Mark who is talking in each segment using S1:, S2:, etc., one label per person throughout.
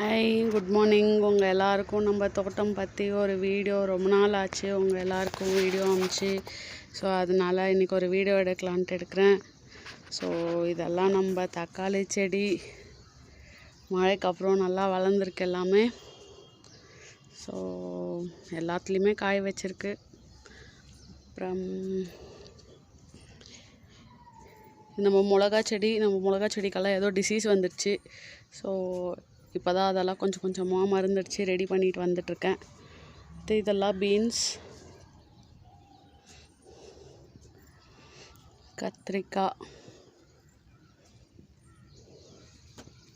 S1: Hi good morning உங்கள் எல்லாருக்கும் நம்ம தோட்டம் பற்றி ஒரு வீடியோ ரொம்ப நாள் ஆச்சு. உங்கள் எல்லாருக்கும் வீடியோ அமிச்சு. ஸோ அதனால் இன்றைக்கி ஒரு வீடியோ எடுக்கலான்ட்டு எடுக்கிறேன். ஸோ இதெல்லாம் நம்ம தக்காளி செடி மழைக்கு அப்புறம் நல்லா வளர்ந்துருக்கு எல்லாமே. ஸோ எல்லாத்துலேயுமே காய வச்சிருக்கு. அப்புறம் நம்ம மிளகா செடி நம்ம மிளகா செடிக்கெல்லாம் ஏதோ டிசீஸ் வந்துடுச்சு ஸோ இப்போ தான் அதெல்லாம் கொஞ்சம் கொஞ்சமாக மருந்தடிச்சு ரெடி பண்ணிட்டு வந்துட்டுருக்கேன். இது இதெல்லாம் பீன்ஸ் கத்திரிக்காய்.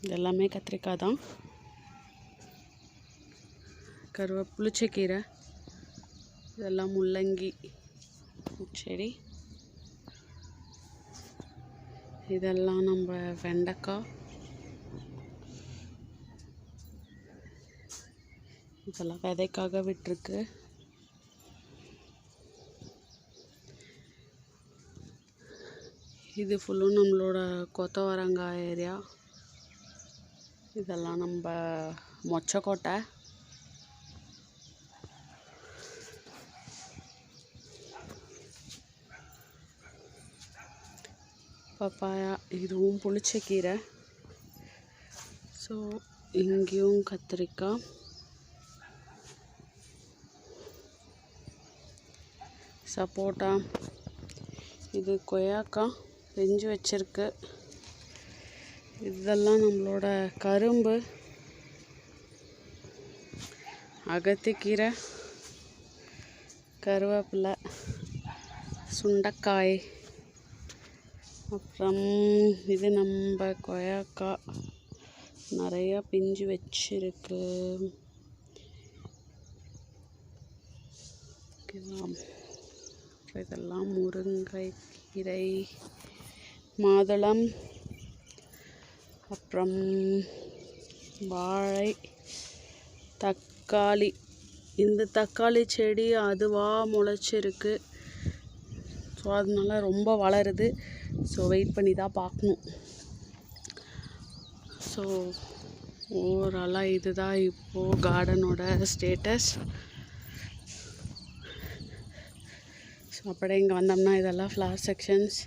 S1: இதெல்லாமே கத்திரிக்காய் தான். கருவே புளிச்சக்கீரை. இதெல்லாம் முள்ளங்கி. செடி இதெல்லாம் நம்ம வெண்டைக்காய். இதெல்லாம் விதைக்காக விட்டுருக்கு. இது ஃபுல்லும் நம்மளோட கொத்தவரங்காய் ஏரியா இதெல்லாம் நம்ம மொச்சக்கோட்டை. பப்பாயா இதுவும் புளிச்ச கீரை. ஸோ இங்கேயும் கத்திரிக்காய். சப்போட்டா. இது கொய்யாக்காய் பிஞ்சு வச்சிருக்கு. இதெல்லாம் நம்மளோட கரும்பு. அகத்திக்கீரை கருவேப்பிலை சுண்டைக்காய். அப்புறம் இது நம்ம கொய்யாக்காய் நிறையா பிஞ்சு வச்சிருக்கு. ஓகேவா அப்புறம் இதெல்லாம் முருங்கை கீரை மாதுளம் அப்புறம் வாழை தக்காளி. இந்த தக்காளி செடி அதுவாக முளைச்சிருக்கு. ஸோ அதனால ரொம்ப வளருது. ஸோ வெயிட் பண்ணி தான் பார்க்கணும். ஸோ ஓவராலாக இதுதான் இப்போது கார்டனோட ஸ்டேட்டஸ் ஸோ அப்படியே இங்கே வந்தோம்னா இதெல்லாம் ஃப்ளார் செக்ஷன்ஸ்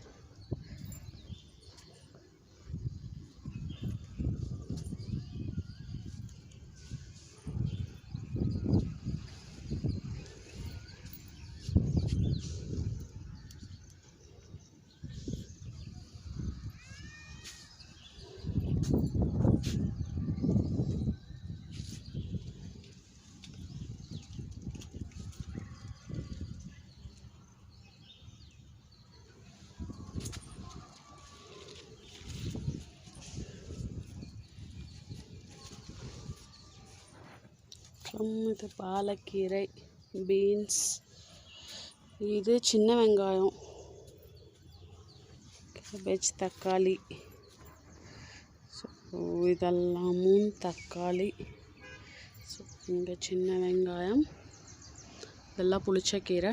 S1: அப்புறம் இது பாலக்கீரை பீன்ஸ். இது சின்ன வெங்காயம். கேபேஜ் தக்காளி. ஸோ இதெல்லாமும் தக்காளி. ஸோ இங்கே சின்ன வெங்காயம். இதெல்லாம் புளிச்சக்கீரை.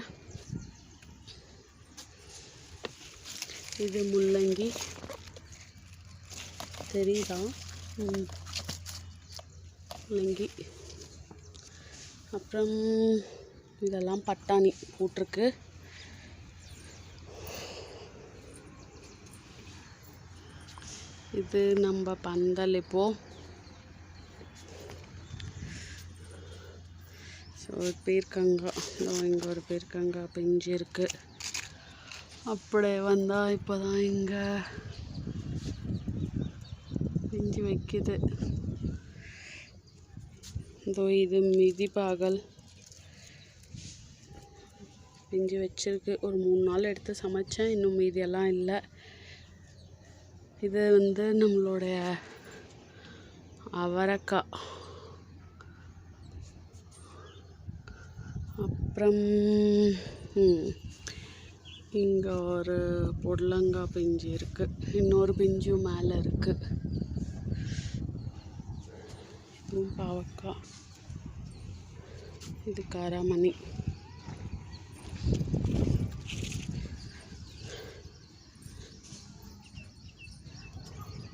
S1: இது முள்ளங்கி. தெரியுதா? முள்ளங்கி. அப்புறம் இதெல்லாம் பட்டாணி போட்டிருக்கு. இது நம்ம பந்தல் இப்போ. ஸோ பீர்க்கங்காய் இதோ இங்கே ஒரு பீர்க்கங்காய் பிஞ்சு இருக்கு அப்படியே வந்தால் இப்போ தான் இங்கே பிஞ்சு வைக்குது. இதோ இது மிதிப்பாகல் பிஞ்சு வச்சுருக்கு. ஒரு மூணு நாள் எடுத்து சமைச்சேன். இன்னும் மீதியெல்லாம் இல்லை. இது வந்து நம்மளுடைய அவரக்காய். அப்புறம் இங்கே ஒரு பொடலங்காய் பிஞ்சு இருக்குது இன்னொரு பிஞ்சும் மேலே இருக்குது இதுவும் பாவக்காய் இது காராமணி.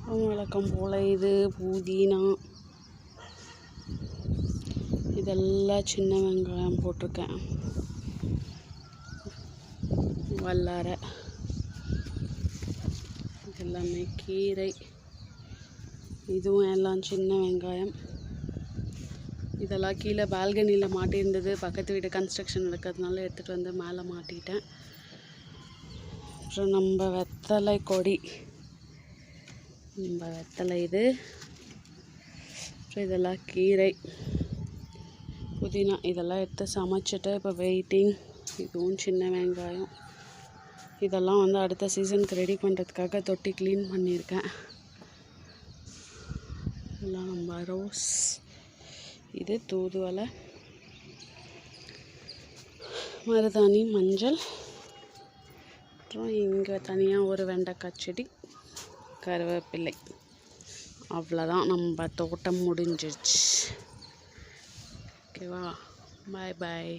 S1: வழக்கம் போல் இது புதினா. இதெல்லாம் சின்ன வெங்காயம் போட்டிருக்கேன். வல்லாரை. இதெல்லாமே கீரை. இதுவும் எல்லாம் சின்ன வெங்காயம். இதெல்லாம் கீழே பால்கனியில் மாட்டியிருந்தது. பக்கத்து வீடு கன்ஸ்ட்ரக்ஷன் நடக்கிறதுனால எடுத்துகிட்டு வந்து மேலே மாட்டிட்டேன். அப்புறம் நம்ம வெத்தலை கொடி. நம்ம வெத்தலை இது. அப்புறம் இதெல்லாம் கீரை. புதினா இதெல்லாம் எடுத்து சமைச்சிட்டு இப்போ வெயிட்டிங் இதுவும் சின்ன வெங்காயம். இதெல்லாம் வந்து அடுத்த சீசனுக்கு ரெடி பண்ணுறதுக்காக தொட்டி க்ளீன் பண்ணியிருக்கேன். இதெல்லாம் நம்ம ரோஸ் இது தூதுவளை. மருதாணி மஞ்சள். அப்புறம் இங்கே தனியாக ஒரு வெண்டைக்காய் செடி கருவேப்பிலை. அவ்வளோதான் நம்ம தோட்டம் முடிஞ்சிடுச்சு ஓகேவா? பாய் பாய்